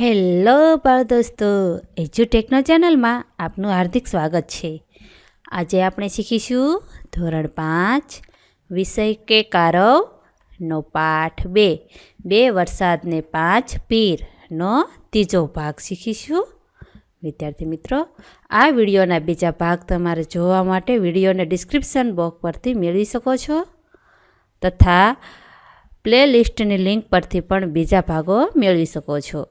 Hello બાળ દોસ્તો એજ્યુટેકનો ચેનલમાં આપનું હાર્દિક સ્વાગત છે. આજે આપણે શીખીશું ધોરણ પાંચ, વિષય કે કારવનો પાઠ બે. બે વરસાદને પાંચ પીરનો ત્રીજો ભાગ શીખીશું. વિદ્યાર્થી મિત્રો, આ વિડીયોના બીજા ભાગ તમારે જોવા માટે વિડીયોને ડિસ્ક્રિપ્શન બોક્સ પરથી મેળવી શકો છો. તથા પ્લે લિસ્ટની લિંક પરથી પણ બીજા ભાગો મેળવી શકો છો.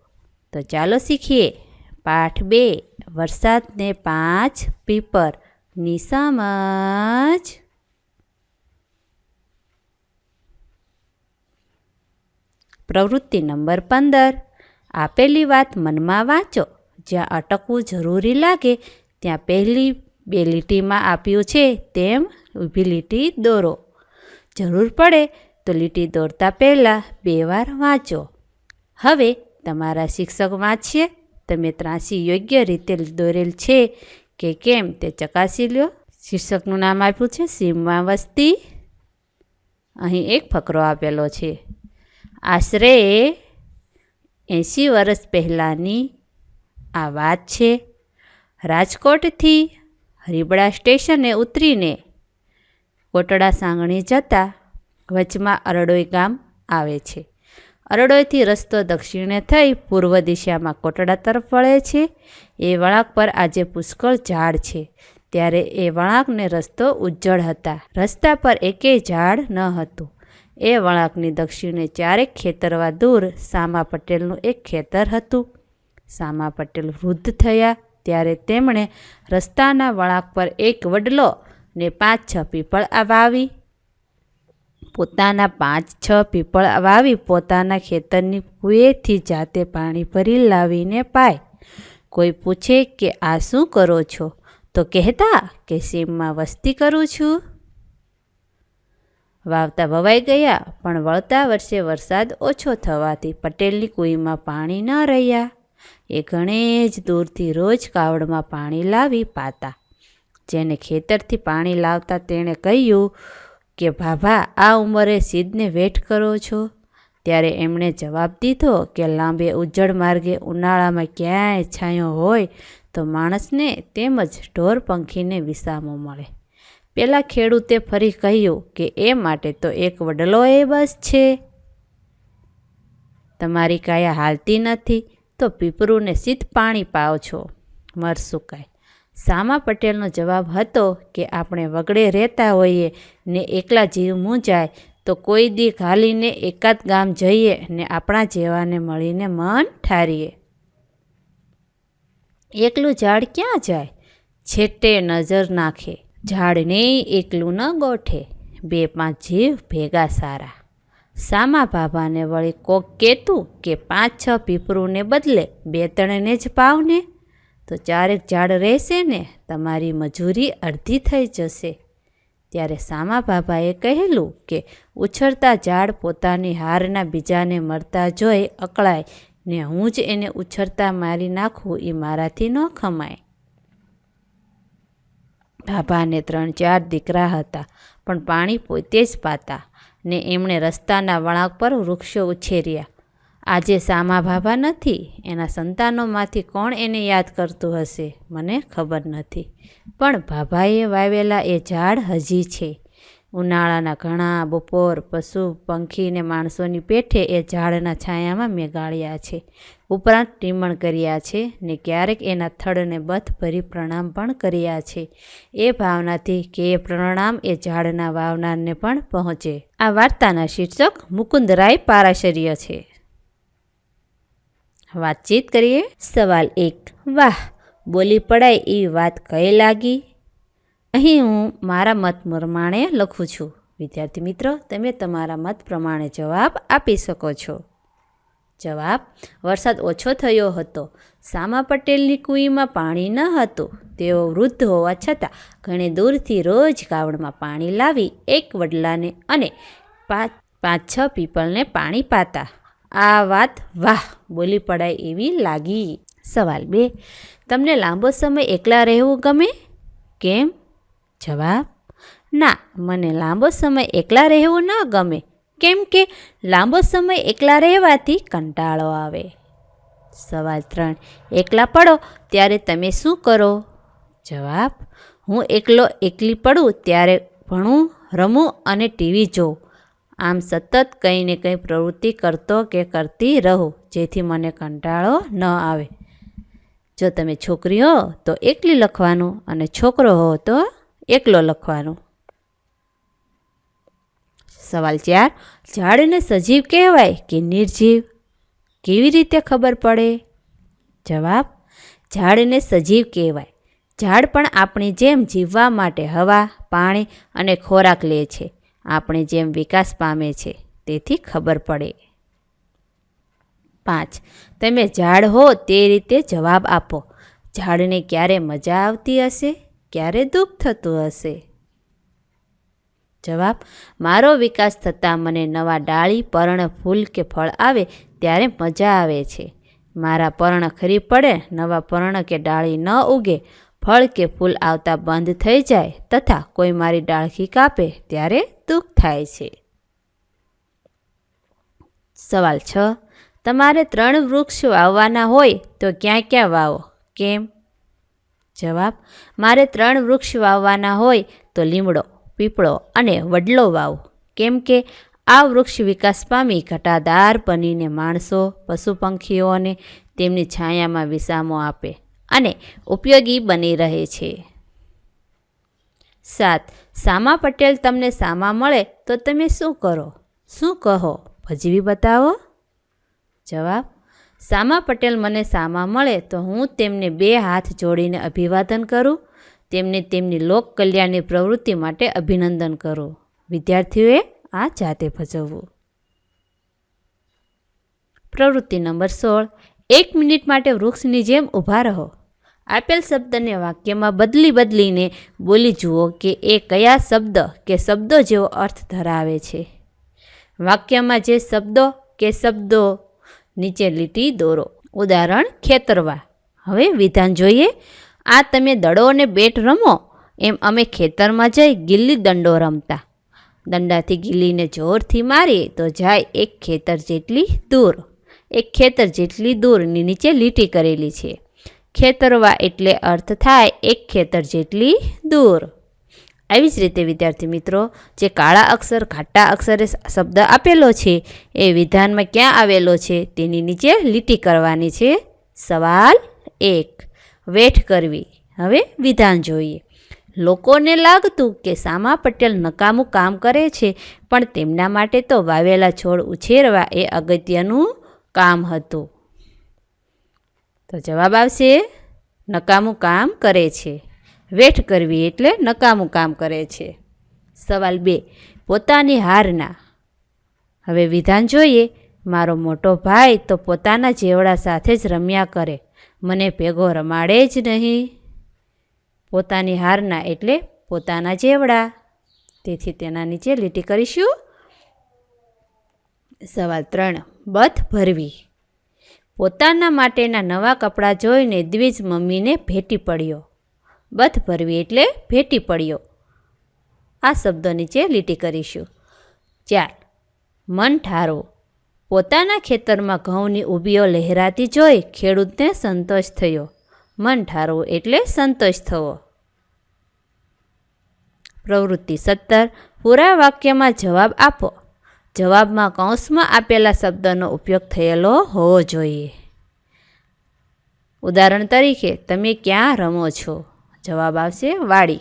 તો ચાલો શીખીએ. પાઠ બે, વરસાદને પાંચ, પીપરની સમજ પ્રવૃત્તિ નંબર પંદર, આપેલી વાત મનમાં વાંચો. જ્યાં અટકવું જરૂરી લાગે, ત્યાં પહેલી બે લીટીમાં આપ્યું છે, તેમ ઊભી લીટી દોરો. જરૂર પડે તો લીટી દોરતા પહેલાં બે વાર વાંચો. હવે તમારા શિક્ષક વાંચીએ તમે ત્રાસી યોગ્ય રીતે દોરેલ છે કે કેમ તે ચકાસી લ્યો. શિક્ષકનું નામ આપ્યું છે સીમા વસ્તી. અહીં એક ફકરો આપેલો છે. આશરે એંસી વર્ષ પહેલાંની આ વાત છે. રાજકોટથી હરીબડા સ્ટેશને ઉતરીને કોટડા સાંગણી જતાં વચમાં અરડોઈ ગામ આવે છે. અરડોઈથી રસ્તો દક્ષિણે થઈ પૂર્વ દિશામાં કોટડા તરફ વળે છે. એ વળાંક પર આજે પુષ્કળ ઝાડ છે. ત્યારે એ વળાંકને રસ્તો ઉજ્જળ હતા. રસ્તા પર એકેય ઝાડ ન હતું. એ વળાંકની દક્ષિણે ચારેક ખેતરવા દૂર સામા પટેલનું એક ખેતર હતું. સામા પટેલ વૃદ્ધ થયા. ત્યારે તેમણે રસ્તાના વળાંક પર એક વડલો ને પાંચ છ પીપળ વાવી પોતાના પાંચ, છ પીપળ વાવી પોતાના ખેતરની કુએથી જાતે પાણી ભરી લાવીને પાય. કોઈ પૂછે કે, આ શું કરો છો? તો કહેતા કે, સીમમાં વસ્તી કરું છું. વાવતા વવાઈ ગયા, પણ વળતા વર્ષે વરસાદ ઓછો થવાથી પટેલની કુઈમાં પાણી ન રહ્યા. એ ઘણે જ દૂરથી રોજ કાવડમાં પાણી લાવી પાતા. જેને ખેતરથી પાણી લાવતા તેણે કહ્યું કે ભાભા આ ઉંમરે સિદ્ધને વેઠ કરો છો? ત્યારે એમણે જવાબ દીધો કે, લાંબે ઉજ્જડ માર્ગે ઉનાળામાં ક્યાંય છાંયો હોય તો માણસને તેમજ ઢોર પંખીને વિસામો મળે. પેલા ખેડૂતે ફરી કહ્યું કે, એ માટે તો એક વડલો એ બસ છે. તમારી કાયા હાલતી નથી, તો પીપરુને સીધ પાણી પાવ છો મર સુકાય સામા પટેલનો જવાબ હતો કે આપણે વગડે રહેતા હોઈએ ને એકલા જીવ મૂંજાય તો કોઈ દી ઘાલીને એકાદ ગામ જઈએ ને આપણા જેવાને મળીને મન ઠારીએ. એકલું ઝાડ ક્યાં જાય? છેટે નજર નાખે, ઝાડને એકલું ન ગોઠે, બે પાંચ જીવ ભેગા સારા. સામા બાબાને વળી કોક કહેતું કે પાંચ છ પીપરુને બદલે બે ત્રણને જ પાવને. તો ચારેક ઝાડ રહેશે ને, તમારી મજૂરી અડધી થઈ જશે. ત્યારે સામા બાબાએ કહેલું કે, ઉછળતા ઝાડ પોતાની હારના બીજાને મળતા જોઈ અકળાય ને હું જ એને ઉછળતા મારી નાખું એ મારાથી ન ખમાય. બાબાને ત્રણ ચાર દીકરા હતા, પણ પાણી પોતે જ પાતા ને એમણે રસ્તાના વળાંક પર વૃક્ષો ઉછેર્યા. આજે સામા ભાભા નથી, એના સંતાનોમાંથી કોણ એને યાદ કરતું હશે, મને ખબર નથી. પણ ભાભાએ વાવેલા એ ઝાડ હજી છે. ઉનાળાના ઘણા બપોર પશુ પંખીને માણસોની પેઠે એ ઝાડના છાયામાં મેગાળ્યા છે. ઉપરાંત ટીમણ કર્યા છે ને ક્યારેક એના થડને બથ ભરી પ્રણામ પણ કર્યા છે. એ ભાવનાથી કે પ્રણામ એ ઝાડના વાવનારને પણ પહોંચે. આ વાર્તાના શીર્ષક મુકુંદરાય પારાશર્ય છે. વાતચીત કરીએ? સવાલ એક. વાહ, બોલી પડાય એવી વાત કઈ લાગી? અહીં હું મારા મત પ્રમાણે લખું છું. વિદ્યાર્થી મિત્રો, તમે તમારા મત પ્રમાણે જવાબ આપી શકો છો. જવાબ, વરસાદ ઓછો થયો હતો. સામા પટેલની કુઈમાં પાણી ન હતું. તેઓ વૃદ્ધ હોવા છતાં ઘણી દૂરથી રોજ કાવડમાં પાણી લાવી એક વડલાને અને પાંચ પાંચ છ પીપલને પાણી પાતા. આ વાત વાહ, બોલી પડાય એવી લાગી. સવાલ બે, તમને લાંબો સમય એકલા રહેવું ગમે? કેમ? જવાબ, ના, મને લાંબો સમય એકલા રહેવું ન ગમે. કેમ કે લાંબો સમય એકલા રહેવાથી કંટાળો આવે. સવાલ ત્રણ, એકલા પડો ત્યારે તમે શું કરો? જવાબ, હું એકલો એકલી પડું ત્યારે ભણું, રમું અને ટીવી જોઉં. આમ સતત કંઈ ને કંઈ પ્રવૃત્તિ કરતો કે કરતી રહો, જેથી મને કંટાળો ન આવે. જો તમે છોકરી હો તો એકલી લખવાનું અને છોકરો હો, તો એકલો લખવાનું. સવાલ ચાર, ઝાડને સજીવ કહેવાય કે નિર્જીવ? કેવી રીતે ખબર પડે? જવાબ, ઝાડને સજીવ કહેવાય. ઝાડ પણ આપણી જેમ જીવવા માટે હવા, પાણી અને ખોરાક લે છે. આપણે જેમ વિકાસ પામે છે, તેથી ખબર પડે. પાંચ, તમે ઝાડ હો તે રીતે જવાબ આપો. ઝાડને ક્યારે મજા આવતી હશે, ક્યારે દુઃખ થતું હશે? જવાબ, મારો વિકાસ થતાં મને નવા ડાળી, પર્ણ, ફૂલ કે ફળ આવે ત્યારે મજા આવે છે. મારા પર્ણ ખરી પડે, નવા પર્ણ કે ડાળી ન ઉગે. ફળ કે ફૂલ આવતા બંધ થઈ જાય તથા કોઈ મારી ડાળખી કાપે ત્યારે દુઃખ થાય છે. સવાલ છ. તમારે ત્રણ વૃક્ષ વાવવાના હોય તો ક્યાં ક્યાં વાવો? કેમ? જવાબ. મારે ત્રણ વૃક્ષ વાવવાના હોય તો લીમડો, પીપળો અને વડલો વાવો. કેમ કે આ વૃક્ષ વિકાસ પામી ઘટાદાર બનીને માણસો પશુ પંખીઓને તેમની છાયામાં વિસામો આપે અને ઉપયોગી બની રહે છે. સાત, સામા પટેલ તમને સામા મળે તો તમે શું કરો? શું કહો? ભજવી બતાવો. જવાબ, સામા પટેલ મને સામા મળે તો હું તેમને બે હાથ જોડીને અભિવાદન કરું, તેમને તેમની લોક કલ્યાણની પ્રવૃત્તિ માટે અભિનંદન કરું. વિદ્યાર્થીઓએ આ જાતે ભજવવું. પ્રવૃત્તિ નંબર સોળ, એક મિનિટ માટે વૃક્ષની જેમ ઊભા રહો. આપેલ શબ્દને વાક્યમાં બદલી બદલીને બોલી જુઓ કે એ કયા શબ્દ કે શબ્દો જેવો અર્થ ધરાવે છે. વાક્યમાં જે શબ્દો કે શબ્દો નીચે લીટી દોરો. ઉદાહરણ, ખેતરવા. હવે વિધાન જોઈએ. આ તમે દડો અને બેટ રમો. એમ અમે ખેતરમાં જઈ ગિલ્લી દંડો રમતા. દંડાથી ગિલ્લીને જોરથી મારીએ તો જાય એક ખેતર જેટલી દૂર. એક ખેતર જેટલી દૂરની નીચે લીટી કરેલી છે. ખેતરવા એટલે અર્થ થાય એક ખેતર જેટલી દૂર. આવી જ રીતે, વિદ્યાર્થી મિત્રો, જે કાળા અક્ષર ઘાટા અક્ષરે શબ્દ આપેલો છે, એ વિધાનમાં ક્યાં આવેલો છે, તેની નીચે લીટી કરવાની છે. સવાલ એક. વેઠ કરવી. હવે વિધાન જોઈએ. લોકોને લાગતું કે સામા પટેલ નકામું કામ કરે છે, પણ તેમના માટે તો વાવેલા છોડ ઉછેરવા એ અગત્યનું કામ હતું. તો જવાબ આવશે, નકામું કામ કરે છે. વેઠ કરવી એટલે નકામું કામ કરે છે. સવાલ બે, પોતાની હારના. હવે વિધાન જોઈએ, મારો મોટો ભાઈ તો પોતાના જેવડા સાથે જ રમ્યા કરે. મને ભેગો રમાડે જ નહીં. પોતાની હારના એટલે પોતાના જેવડા. તેથી તેના નીચે લીટી કરીશું. સવાલ ત્રણ, બથ ભરવી. પોતાના માટેના નવા કપડાં જોઈને દ્વિજ મમ્મીને ભેટી પડ્યો. બથ ભરવી એટલે ભેટી પડ્યો. આ શબ્દો નીચે લીટી કરીશું. ચાર. મન ઠારો. પોતાના ખેતરમાં ઘઉંની ઊભીઓ લહેરાતી જોઈ ખેડૂતને સંતોષ થયો. મન ઠારવું એટલે સંતોષ થવો. પ્રવૃત્તિ સત્તર. પૂરા વાક્યમાં જવાબ આપો. જવાબમાં કૌંસમાં આપેલા શબ્દનો ઉપયોગ થયેલો હોવો જોઈએ. ઉદાહરણ તરીકે, તમે ક્યાં રમો છો? જવાબ આવશે, વાડી.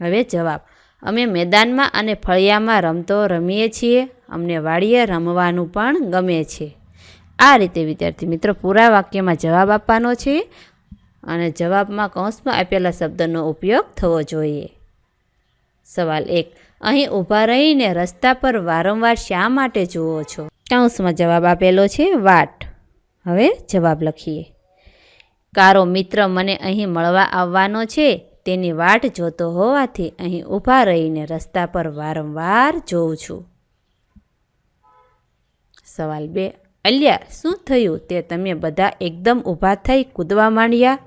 હવે જવાબ, અમે મેદાનમાં અને ફળિયામાં રમતો રમીએ છીએ. અમને વાડીએ રમવાનું પણ ગમે છે. આ રીતે, વિદ્યાર્થી મિત્રો, પૂરા વાક્યમાં જવાબ આપવાનો છે અને જવાબમાં કૌંસમાં આપેલા શબ્દનો ઉપયોગ થવો જોઈએ. સવાલ એક અહીં ઊભા રહીને રસ્તા પર વારંવાર શા માટે જુઓ છો? કૌંસમાં જવાબ આપેલો છે, વાટ. હવે જવાબ લખીએ. કારો મિત્ર મને અહીં મળવા આવવાનો છે, તેની વાટ જોતો હોવાથી અહીં ઊભા રહીને રસ્તા પર વારંવાર જોઉં છું. સવાલ બે. અલ્યા, શું થયું? તે તમે બધા એકદમ ઊભા થઈ કૂદવા માંડ્યા?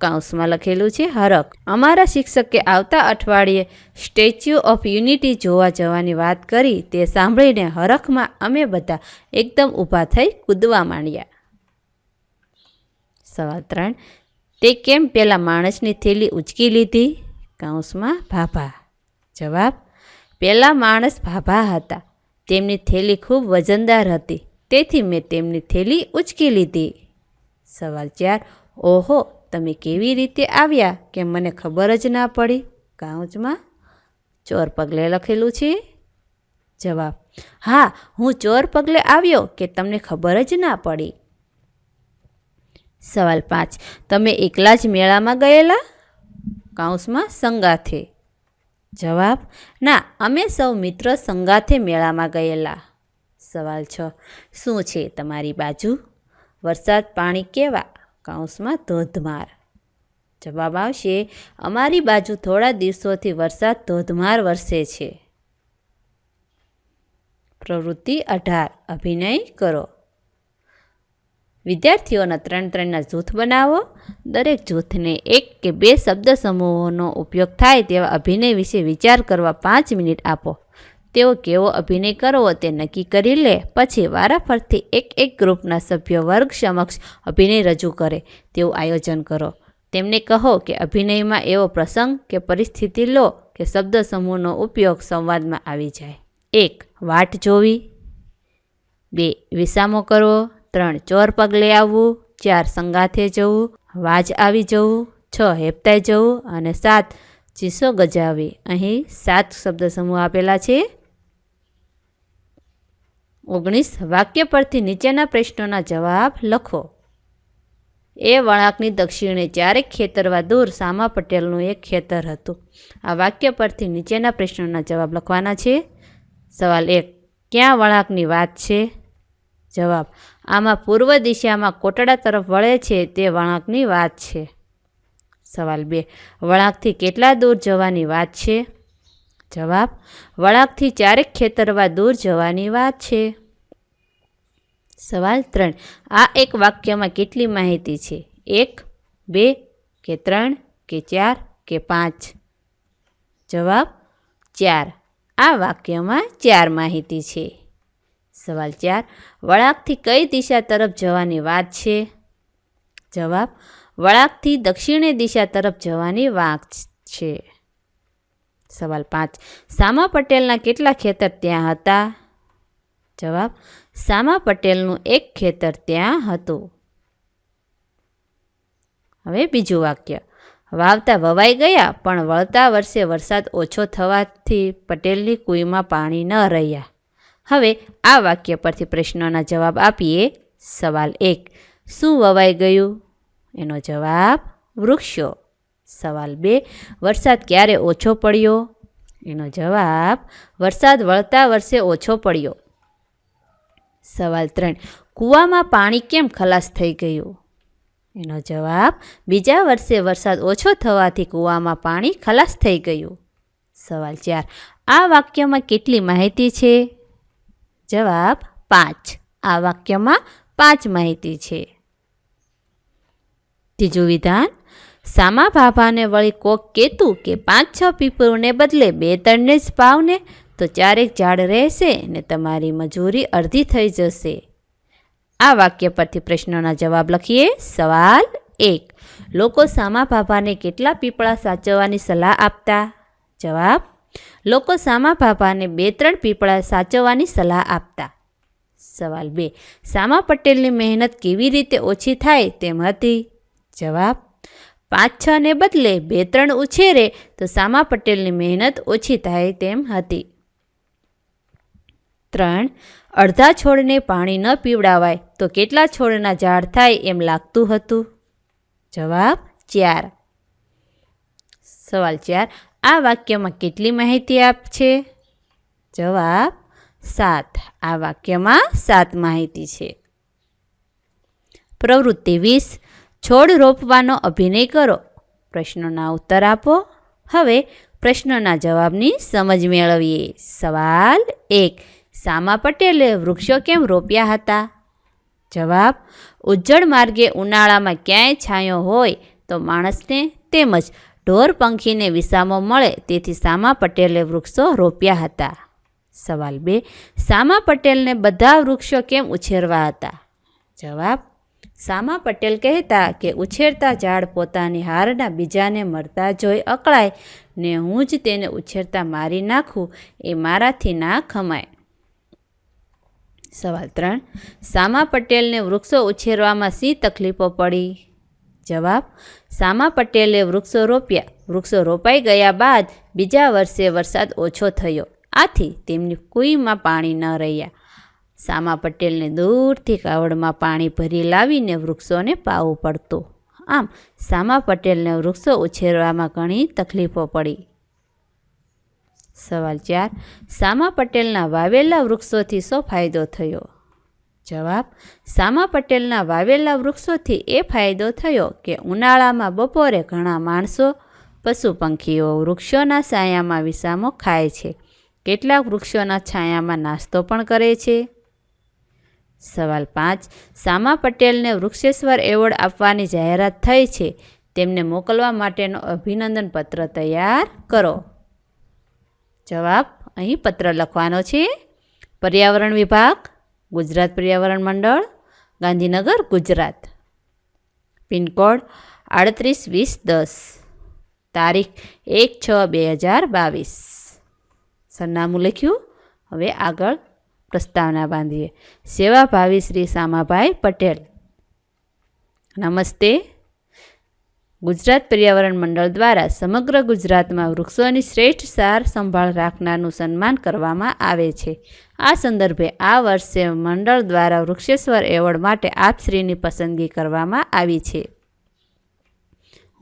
કાઉન્સમાં લખેલું છે, હરખ. અમારા શિક્ષકે આવતા અઠવાડિયે સ્ટેચ્યુ ઓફ યુનિટી જોવા જવાની વાત કરી, તે સાંભળીને હરખમાં અમે બધા એકદમ ઊભા થઈ કૂદવા માંડ્યા. સવાલ ત્રણ, તે કેમ પેલા માણસની થેલી ઉચકી લીધી? કાઉન્સમાં ભાભા. જવાબ, પેલા માણસ ભાભા હતા. તેમની થેલી ખૂબ વજનદાર હતી. તેથી મેં તેમની થેલી ઉચકી લીધી. સવાલ ચાર, ઓહો તમે કેવી રીતે આવ્યા કે મને ખબર જ ના પડી? કાઉચમાં ચોર પગલે લખેલું છે? જવાબ, હા, હું ચોર પગલે આવ્યો કે તમને ખબર જ ના પડી. સવાલ પાંચ, તમે એકલા જ મેળામાં ગયેલા? કાઉસમાં સંગાથે. જવાબ, ના, અમે સૌ મિત્ર સંગાથે મેળામાં ગયેલા. સવાલ છ, શું છે તમારી બાજુ? વરસાદ પાણી કેવા? કાઉન્સમાં ધોધમાર. જવાબ આવશે, અમારી બાજુ થોડા દિવસોથી વરસાદ ધોધમાર વરસે છે. પ્રવૃત્તિ અઢાર, અભિનય કરો. વિદ્યાર્થીઓના ત્રણ ત્રણના જૂથ બનાવો. દરેક જૂથને એક કે બે શબ્દ સમૂહોનો ઉપયોગ થાય તેવા અભિનય વિશે વિચાર કરવા પાંચ મિનિટ આપો. તેઓ કેવો અભિનય કરવો તે નક્કી કરી લે, પછી વારાફરતી એક એક ગ્રુપના સભ્યો વર્ગ સમક્ષ અભિનય રજૂ કરે, તેવું આયોજન કરો. તેમને કહો કે અભિનયમાં એવો પ્રસંગ કે પરિસ્થિતિ લો કે શબ્દ સમૂહનો ઉપયોગ સંવાદમાં આવી જાય. એક, વાટ જોવી. બે, વિસામો કરવો. ત્રણ, ચોર પગલે આવવું. ચાર, સંગાથે જવું. વાજ આવી જવું. છ, હેપતાઈ જવું. અને સાત, ચીસો ગજાવી. અહીં સાત શબ્દ સમૂહ આપેલા છે. ઓગણીસ વાક્ય પરથી નીચેના પ્રશ્નોના જવાબ લખો. એ વળાંકની દક્ષિણે ચારેક ખેતરવા દૂર સામા પટેલનું એક ખેતર હતું. આ વાક્ય પરથી નીચેના પ્રશ્નોના જવાબ લખવાના છે. સવાલ એક, ક્યાં વળાંકની વાત છે? જવાબ, આમાં પૂર્વ દિશામાં કોટડા તરફ વળે છે તે વળાંકની વાત છે. સવાલ બે, વળાંકથી કેટલા દૂર જવાની વાત છે? જવાબ, વળાકથી ચારેક ખેતરવા દૂર જવાની વાત છે. સવાલ ત્રણ, આ એક વાક્યમાં કેટલી માહિતી છે? એક, બે કે ત્રણ કે ચાર કે પાંચ? જવાબ, ચાર. આ વાક્યમાં ચાર માહિતી છે. સવાલ ચાર, વળાકથી કઈ દિશા તરફ જવાની વાત છે? જવાબ, વળાકથી દક્ષિણે દિશા તરફ જવાની વાત છે. સવાલ પાંચ. સામા પટેલના કેટલા ખેતર ત્યાં હતા? જવાબ, સામા પટેલનું એક ખેતર ત્યાં હતું. હવે બીજું વાક્ય. વાવતા વવાઈ ગયા, પણ વળતા વર્ષે વરસાદ ઓછો થવાથી પટેલની કુઈમાં પાણી ન રહ્યા. હવે આ વાક્ય પરથી પ્રશ્નોના જવાબ આપીએ. સવાલ એક, શું વવાઈ ગયું? એનો જવાબ, વૃક્ષો. સવાલ બે, વરસાદ ક્યારે ઓછો પડ્યો? એનો જવાબ, વરસાદ વળતા વર્ષે ઓછો પડ્યો. સવાલ ત્રણ, કૂવામાં પાણી કેમ ખલાસ થઈ ગયું? એનો જવાબ, બીજા વર્ષે વરસાદ ઓછો થવાથી કૂવામાં પાણી ખલાસ થઈ ગયું. સવાલ ચાર, આ વાક્યમાં કેટલી માહિતી છે? જવાબ, પાંચ. આ વાક્યમાં પાંચ માહિતી છે. ત્રીજું વિધાન સામા ભાભાને વળી કોક કહેતું કે પાંચ છ પીપળને બદલે બે ત્રણને જ પાવને, તો ચારેક ઝાડ રહેશે ને તમારી મજૂરી અડધી થઈ જશે. આ વાક્ય પરથી પ્રશ્નોના જવાબ લખીએ. સવાલ એક. લોકો સામા ભાભાને કેટલા પીપળા સાચવવાની સલાહ આપતા? જવાબ. લોકો સામા ભાભાને બે ત્રણ પીપળા સાચવવાની સલાહ આપતા. સવાલ બે. સામા પટેલની મહેનત કેવી રીતે ઓછી થાય તેમ હતી? જવાબ. પાંચ છ ને બદલે બે ત્રણ ઉછેરે તો સામા પટેલની મહેનત ઓછી થાય તેમ હતી. ત્રણ, અડધા છોડને પાણી ન પીવડાવાય તો કેટલા છોડના ઝાડ થાય એમ લાગતું હતું? જવાબ, ચાર. સવાલ ચાર, આ વાક્યમાં કેટલી માહિતી આપ છે જવાબ, સાત. આ વાક્યમાં સાત માહિતી છે. પ્રવૃત્તિ વીસ છોડ રોપવાનો અભિનય કરો. પ્રશ્નોના ઉત્તર આપો. હવે પ્રશ્નોના જવાબની સમજ મેળવીએ. સવાલ એક, સામા પટેલે વૃક્ષો કેમ રોપ્યા હતા? જવાબ, ઉજ્જડ માર્ગે ઉનાળામાં ક્યાંય છાંયો હોય તો માણસને તેમજ ઢોર પંખીને વિસામો મળે તેથી સામા પટેલે વૃક્ષો રોપ્યા હતા. સવાલ બે, સામા પટેલને બધા વૃક્ષો કેમ ઉછેરવા હતા? જવાબ સામા પટેલ કહેતા કે ઉછેરતા ઝાડ પોતાની હારના બીજાને મરતા જોઈ અકળાય ને હું જ તેને ઉછેરતા મારી નાખું, એ મારાથી ના ખમાય. સવાલ ત્રણ. સામા પટેલને વૃક્ષો ઉછેરવામાં શી તકલીફો પડી? જવાબ. સામા પટેલે વૃક્ષો રોપ્યા. વૃક્ષો રોપાઈ ગયા બાદ બીજા વર્ષે વરસાદ ઓછો થયો. આથી તેમની કુઈમાં પાણી ન રહ્યા. સામા પટેલને દૂરથી કાવડમાં પાણી ભરી લાવીને વૃક્ષોને પાવું પડતું. આમ, સામા પટેલને વૃક્ષો ઉછેરવામાં ઘણી તકલીફો પડી. સવાલ ચાર, સામા પટેલના વાવેલા વૃક્ષોથી શો ફાયદો થયો? જવાબ, સામા પટેલના વાવેલા વૃક્ષોથી એ ફાયદો થયો કે ઉનાળામાં બપોરે ઘણા માણસો પશુ પંખીઓ વૃક્ષોના સાયામાં વિસામો ખાય છે. કેટલાક વૃક્ષોના છાયામાં નાસ્તો પણ કરે છે. સવાલ પાંચ, સામા પટેલને વૃક્ષેશ્વર એવોર્ડ આપવાની જાહેરાત થઈ છે. તેમને મોકલવા માટેનો અભિનંદન પત્ર તૈયાર કરો. જવાબ અહીં પત્ર લખવાનો છે. પર્યાવરણ વિભાગ, ગુજરાત પર્યાવરણ મંડળ, ગાંધીનગર, ગુજરાત. પિનકોડ આડત્રીસ વીસ દસ. તારીખ એક છ બે હજાર બાવીસ. સરનામું લખ્યું. હવે આગળ પ્રસ્તાવના બાંધીએ. સેવાભાવી શ્રી સામાભાઈ પટેલ. નમસ્તે. ગુજરાત પર્યાવરણ મંડળ દ્વારા સમગ્ર ગુજરાતમાં વૃક્ષોની શ્રેષ્ઠ સાર સંભાળ રાખનારનું સન્માન કરવામાં આવે છે. આ સંદર્ભે આ વર્ષે મંડળ દ્વારા વૃક્ષેશ્વર એવોર્ડ માટે આપશ્રીની પસંદગી કરવામાં આવી છે.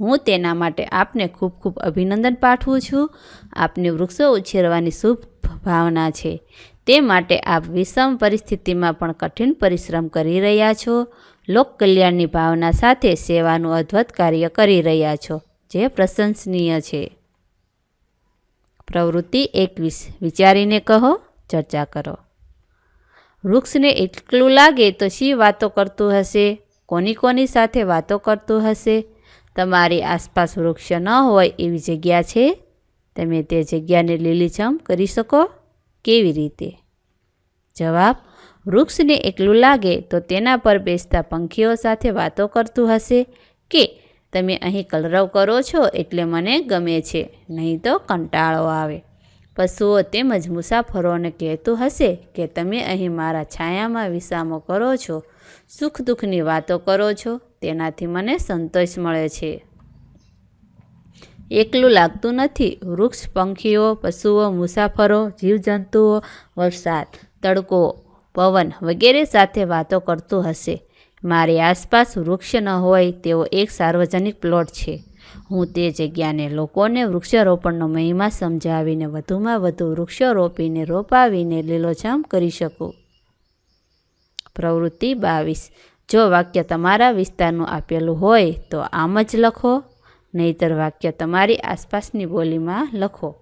હું તેના માટે આપને ખૂબ ખૂબ અભિનંદન પાઠવું છું. આપને વૃક્ષો ઉછેરવાની શુભ ભાવના છે. તે માટે આપ વિષમ પરિસ્થિતિમાં પણ કઠિન પરિશ્રમ કરી રહ્યા છો. લોક કલ્યાણની ભાવના સાથે સેવાનું અદ્ભુત કાર્ય કરી રહ્યા છો. જે પ્રશંસનીય છે. પ્રવૃત્તિ એકવીસ. વિચારીને કહો, ચર્ચા કરો. વૃક્ષને એટલું લાગે તો શી વાતો કરતું હશે? કોની કોની સાથે વાતો કરતું હશે? તમારી આસપાસ વૃક્ષ ન હોય એવી જગ્યા છે? તમે તે જગ્યાને લીલીછમ કરી શકો? કેવી રીતે? જવાબ, વૃક્ષને એકલું લાગે તો તેના પર બેસતા પંખીઓ સાથે વાતો કરતું હશે કે, તમે અહીં કલરવ કરો છો એટલે મને ગમે છે, નહીં તો કંટાળો આવે. પશુઓ તેમજ મુસાફરોને કહેતું હશે કે, તમે અહીં મારા છાયામાં વિસામો કરો છો, સુખ દુઃખની વાતો કરો છો, તેનાથી મને સંતોષ મળે છે. એકલું લાગતું નથી. વૃક્ષ, પંખીઓ, પશુઓ, મુસાફરો, જીવજંતુઓ, વરસાદ, તડકો, પવન વગેરે સાથે વાતો કરતું હશે. મારી આસપાસ વૃક્ષ ન હોય તેવો એક સાર્વજનિક પ્લોટ છે. હું તે જગ્યાને લોકોને વૃક્ષારોપણનો મહિમા સમજાવીને વધુમાં વધુ વૃક્ષો રોપીને રોપાવીને લીલોછમ કરી શકું. પ્રવૃત્તિ બાવીસ. જો વાક્ય તમારા વિસ્તારનું આપેલું હોય તો આમ જ લખો. નહીતર વાક્ય તમારી આસપાસની બોલીમાં લખો.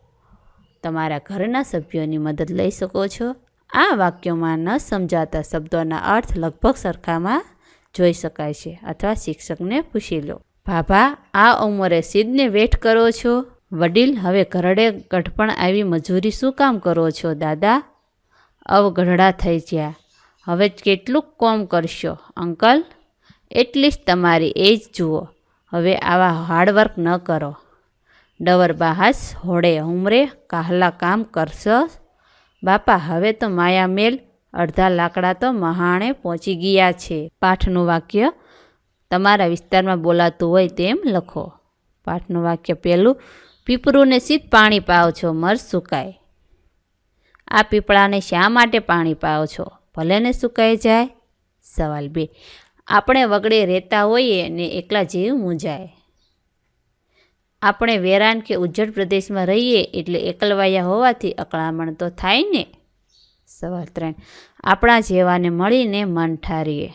તમારા ઘરના સભ્યોની મદદ લઈ શકો છો. આ વાક્યોમાં ન સમજાતા શબ્દોના અર્થ લગભગ સરખામાં જોઈ શકાય છે અથવા શિક્ષકને પૂછી લો. ભાભા આ ઉંમરે સિદ્ધને વેઠ કરો છો? વડીલ, હવે ઘરડે ગઢપણ આવી મજૂરી શું કામ કરો છો, દાદા? અવગઢડા થઈ ગયા. હવે કેટલુંક કોમ કરશો, અંકલ? એટલીસ્ટ તમારી એજ જુઓ. હવે આવા હાર્ડવર્ક ન કરો. ડવર બાહાસ, હોડે ઉમરે, કાહલા કામ કરશો. બાપા, હવે તો માયા મેલ, અડધા લાકડા તો મહાણે પહોંચી ગયા છે. પાઠનું વાક્ય, તમારા વિસ્તારમાં બોલાતું હોય તેમ લખો. પાઠનું વાક્ય પહેલું પીપરુને સીધ પાણી પાવ છો, મર સુકાય. આ પીપળાને શા માટે પાણી પાવ છો? ભલે ને સુકાઈ જાય. સવાલ બે આપણે વગડે રહેતા હોઈએ ને એકલા જીવ મૂંઝાય. આપણે વેરાન કે ઉજ્જડ પ્રદેશમાં રહીએ એટલે એકલવાયા હોવાથી અકળામણ તો થાય ને? સવાલ ત્રણ. આપણા જેવાને મળીને મન ઠારીએ.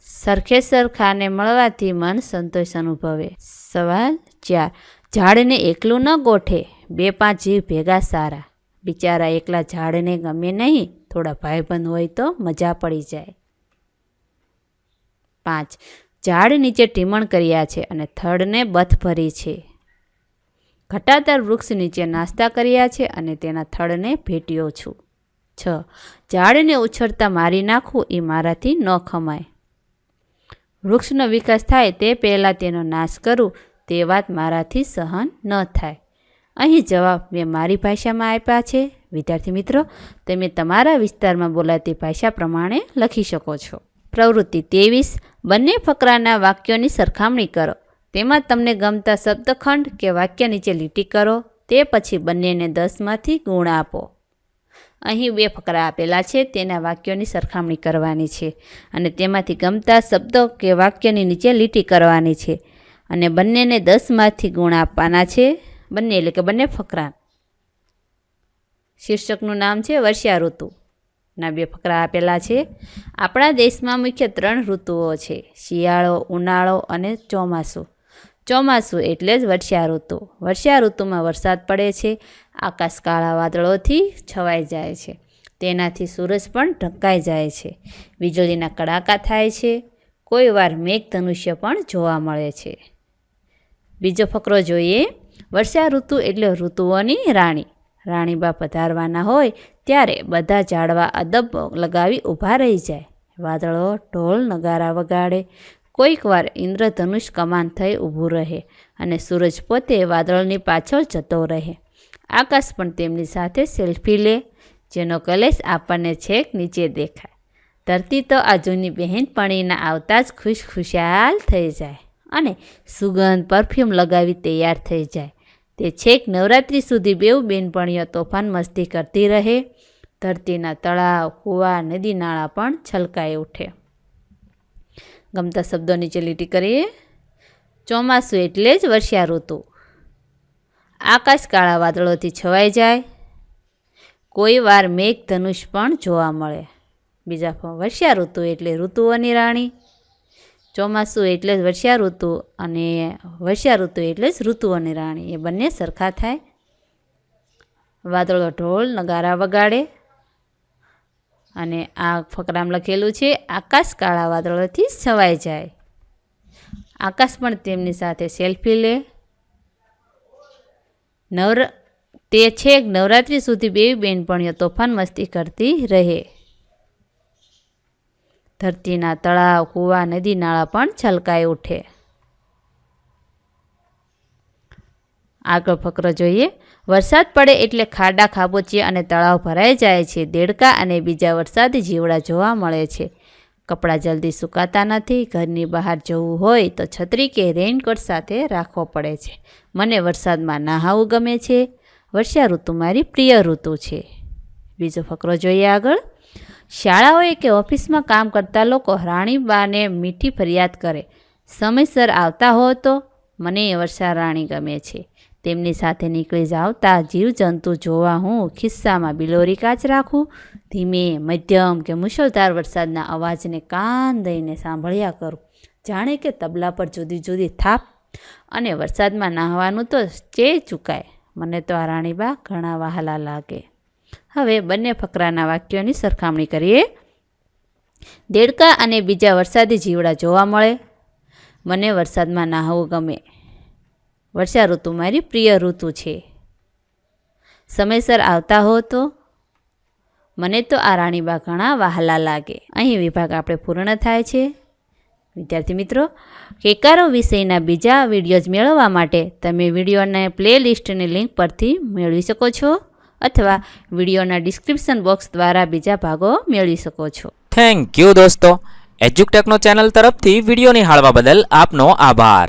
સરખે સરખાને મળવાથી મન સંતોષ અનુભવે. સવાલ ચાર. ઝાડને એકલું ન ગોઠે. બે પાંચ જીવ ભેગા સારા. બિચારા એકલા ઝાડને ગમે નહીં, થોડા ભાઈબંધ હોય તો મજા પડી જાય. પાંચ. ઝાડ નીચે ટીમણ કર્યા છે અને થડને બથ ભરી છે. ઘટાદાર વૃક્ષ નીચે નાસ્તા કર્યા છે અને તેના થડને ભેટ્યો છું. છ. ઝાડને ઉછળતા મારી નાખવું એ મારાથી ન ખમાય. વૃક્ષનો વિકાસ થાય તે પહેલાં તેનો નાશ કરું તે વાત મારાથી સહન ન થાય. અહીં જવાબ મેં મારી ભાષામાં આપ્યા છે. વિદ્યાર્થી મિત્રો, તમે તમારા વિસ્તારમાં બોલાતી ભાષા પ્રમાણે લખી શકો છો. પ્રવૃત્તિ ત્રેવીસ. બંને ફકરાના વાક્યોની સરખામણી કરો. તેમાં તમને ગમતા શબ્દખંડ કે વાક્ય નીચે લીટી કરો. તે પછી બંનેને દસમાંથી ગુણ આપો. અહીં બે ફકરા આપેલા છે, તેના વાક્યોની સરખામણી કરવાની છે અને તેમાંથી ગમતા શબ્દો કે વાક્યની નીચે લીટી કરવાની છે અને બંનેને દસમાંથી ગુણ આપવાના છે, બંને એટલે કે બંને ફકરા. શીર્ષકનું નામ છે વર્ષા ઋતુ. ના બે ફકરા આપેલા છે. આપણા દેશમાં મુખ્ય ત્રણ ઋતુઓ છે. શિયાળો, ઉનાળો અને ચોમાસું. ચોમાસું એટલે જ વર્ષા ઋતુ. વર્ષા ઋતુમાં વરસાદ પડે છે. આકાશ કાળા વાદળોથી છવાઈ જાય છે. તેનાથી સૂરજ પણ ઢંકાઈ જાય છે. વીજળીના કડાકા થાય છે. કોઈ વાર મેઘ ધનુષ્ય પણ જોવા મળે છે. બીજો ફકરો જોઈએ. વર્ષા ઋતુ એટલે ઋતુઓની રાણી. રાણીબા પધારવાના હોય ત્યારે બધા ઝાડવા અદબ લગાવી ઊભા રહી જાય. વાદળો, ઢોલ, નગારા વગાડે. કોઈકવાર ઇન્દ્રધનુષ કમાન થઈ ઊભું રહે અને સૂરજ પોતે વાદળની પાછળ જતો રહે. આકાશ પણ તેમની સાથે સેલ્ફી લે, જેનો કલેશ આપણને છેક નીચે દેખાય. ધરતી તો આ જૂની બહેનપણીના આવતા જ ખુશ ખુશાલ થઈ જાય અને સુગંધ, પરફ્યુમ લગાવી તૈયાર થઈ જાય. તે છેક નવરાત્રિ સુધી બેઉ બેનપણીઓ તોફાન મસ્તી કરતી રહે. ધરતીના તળાવ, કૂવા, નદી નાળા પણ છલકાઈ ઉઠે. ગમતા શબ્દો નીચે કરીએ. ચોમાસું એટલે જ વર્ષા ઋતુ. આકાશ કાળા વાદળોથી છવાઈ જાય. કોઈ વાર મેઘ, ધનુષ પણ જોવા મળે. બીજા વર્ષા ઋતુ એટલે ઋતુઓની રાણી. ચોમાસું એટલે જ વર્ષા ઋતુ અને વર્ષા ઋતુ એટલે જ ઋતુઓની રાણી. એ બંને સરખા થાય. વાદળો ઢોલ, નગારા વગાડે. અને આ ફકરામાં લખેલું છે, આકાશ કાળા વાદળોથી છવાઈ જાય. આકાશ પણ તેમની સાથે સેલ્ફી લે. નવર, તે છેક નવરાત્રિ સુધી બે બેનપણીઓ તોફાન મસ્તી કરતી રહે. ધરતીના તળાવ, કૂવા, નદી, નાળા પણ છલકાઈ ઉઠે. આગળ ફકરો જોઈએ વરસાદ પડે એટલે ખાડા, ખાબોચિયા અને તળાવ ભરાઈ જાય છે. દેડકા અને બીજા વરસાદી જીવડા જોવા મળે છે. કપડાં જલ્દી સુકાતા નથી, ઘરની બહાર જવું હોય તો છત્રી કે રેઇનકોટ સાથે રાખવો પડે છે. મને વરસાદમાં નહાવું ગમે છે. વર્ષા ઋતુ મારી પ્રિય ઋતુ છે. બીજો ફકરો જોઈએ આગળ. શાળાઓએ કે ઓફિસમાં કામ કરતા લોકો રાણીબાને મીઠી ફરિયાદ કરે. સમયસર આવતા હો તો મને વર્ષા રાણી ગમે છે. તેમની સાથે નીકળી જાવતા જીવજંતુ જોવા હું ખિસ્સામાં બિલોરી કાચ રાખું. ધીમે, મધ્યમ કે મુશળધાર વરસાદના અવાજને કાન દઈને સાંભળ્યા કરું. જાણે કે તબલા પર જુદી જુદી થાપ અને વરસાદમાં નાહવાનું તો ચે ચૂકાય. મને તો આ રાણીબા ઘણા વહાલા લાગે. હવે બંને ફકરાના વાક્યોની સરખામણી કરીએ. દેડકા અને બીજા વરસાદી જીવડા જોવા મળે. મને વરસાદમાં નાહવું ગમે. વર્ષા ઋતુ મારી પ્રિય ઋતુ છે. સમયસર આવતા હો તો? મને તો આ રાણીબા ઘણા વહાલા લાગે. અહીં વિભાગ આપણે પૂર્ણ થાય છે. વિદ્યાર્થી મિત્રો, કેકારો વિષયના બીજા વિડીયોઝ મેળવવા માટે તમે વિડીયોના પ્લેલિસ્ટની લિંક પરથી મેળવી શકો છો અથવા વિડીયોના ડિસ્ક્રિપ્શન બોક્સ દ્વારા બીજા ભાગો મેળવી શકો છો. થેન્ક યુ દોસ્તો. એજ્યુકટેકનો ચેનલ તરફથી વીડિયો નિહાળવા બદલ આપનો આભાર.